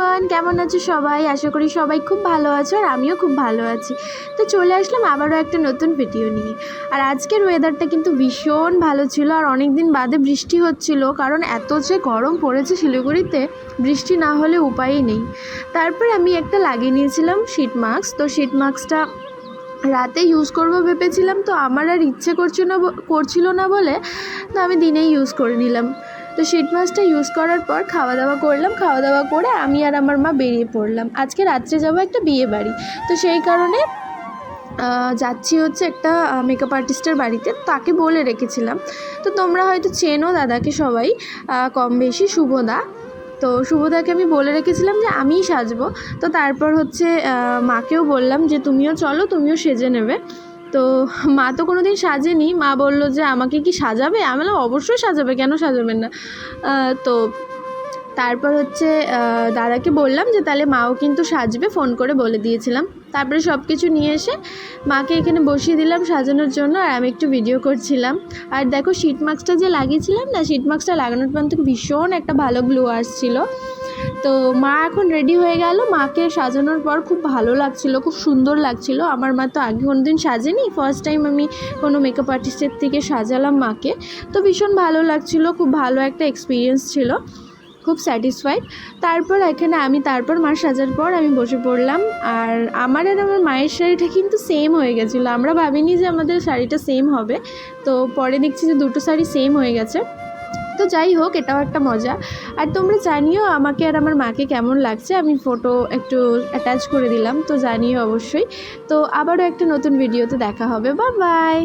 Everyone কেমন আছো সবাই? আশা করি সবাই খুব ভালো আছো আর আমিও খুব ভালো আছি। তো চলে আসলাম আবারও একটা নতুন ভিডিও নিয়ে। আর আজকের ওয়েদারটা কিন্তু ভীষণ ভালো ছিল আর অনেক দিন বাদে বৃষ্টি হচ্ছিল, কারণ এত যে গরম পড়েছে শিলিগুড়িতে, বৃষ্টি না হলে উপায়ই নেই। তারপর আমি একটা লাগিয়ে নিয়েছিলাম শীট মাস্ক তো শীট মাস্কটা রাতে ইউজ করব ভেবেছিলাম, তো আমার আর ইচ্ছে করছিল না করছিল না বলে, তো আমি দিনেই ইউজ করে নিলাম। তো শীট মাছটা ইউজ করার পর খাওয়া দাওয়া করলাম খাওয়া দাওয়া করে আমি আর আমার মা বেরিয়ে পড়লাম। আজকে রাত্রে যাব একটা বিয়ে বাড়ি। তো সেই কারণে যাচ্ছি হচ্ছে একটা মেকআপ আর্টিস্টের বাড়িতে। তাকে বলে রেখেছিলাম। তো তোমরা হয়তো চেনো দাদাকে সবাই কম বেশি শুভদা তো শুভদাকে আমি বলে রেখেছিলাম যে আমিই সাজবো। তো তারপর হচ্ছে মাকেও বললাম যে তুমিও চলো, তুমিও সেজে নেবে। তো মা তো কোনো দিন সাজেনি। মা বলল যে, আমাকে কি সাজাবে? আমি বললাম, অবশ্যই সাজাবে, কেন সাজাবেন না? তো তারপর হচ্ছে দাদাকে বললাম যে, তাহলে মাও কিন্তু সাজবে, ফোন করে বলে দিয়েছিলাম। তারপরে সব কিছু নিয়ে এসে মাকে এখানে বসিয়ে দিলাম সাজানোর জন্য আর আমি একটু ভিডিও করছিলাম। আর দেখো শীট মাস্কটা যে লাগিয়েছিলাম না শীট মাস্কটা লাগানোর পর থেকে ভীষণ একটা ভালো গ্লো আসছিল। তো মা এখন রেডি হয়ে গেল। মাকে সাজানোর পর খুব ভালো লাগছিল, খুব সুন্দর লাগছিল। আমার মা তো আগে কোনো দিন সাজেনি ফার্স্ট টাইম আমি কোনো মেকআপ আর্টিস্টের থেকে সাজালাম মাকে। তো ভীষণ ভালো লাগছিল, খুব ভালো একটা এক্সপিরিয়েন্স ছিল, খুব স্যাটিসফাইড তারপর এখানে আমি, তারপর মা সাজার পর আমি বসে পড়লাম। আর আমার আর আমার মায়ের শাড়িটা কিন্তু সেম হয়ে গেছিল। আমরা ভাবিনি যে আমাদের শাড়িটা সেম হবে। তো পরে দেখছি যে দুটো শাড়ি সেম হয়ে গেছে। তো যাই হোক, এটাও একটা মজা। আর তোমরা জানিও আমাকে আর আমার মাকে কেমন লাগছে, আমি ফটো একটু অ্যাটাচ করে দিলাম, তো জানিও অবশ্যই। তো আবারও একটা নতুন ভিডিওতে দেখা হবে। বা বাই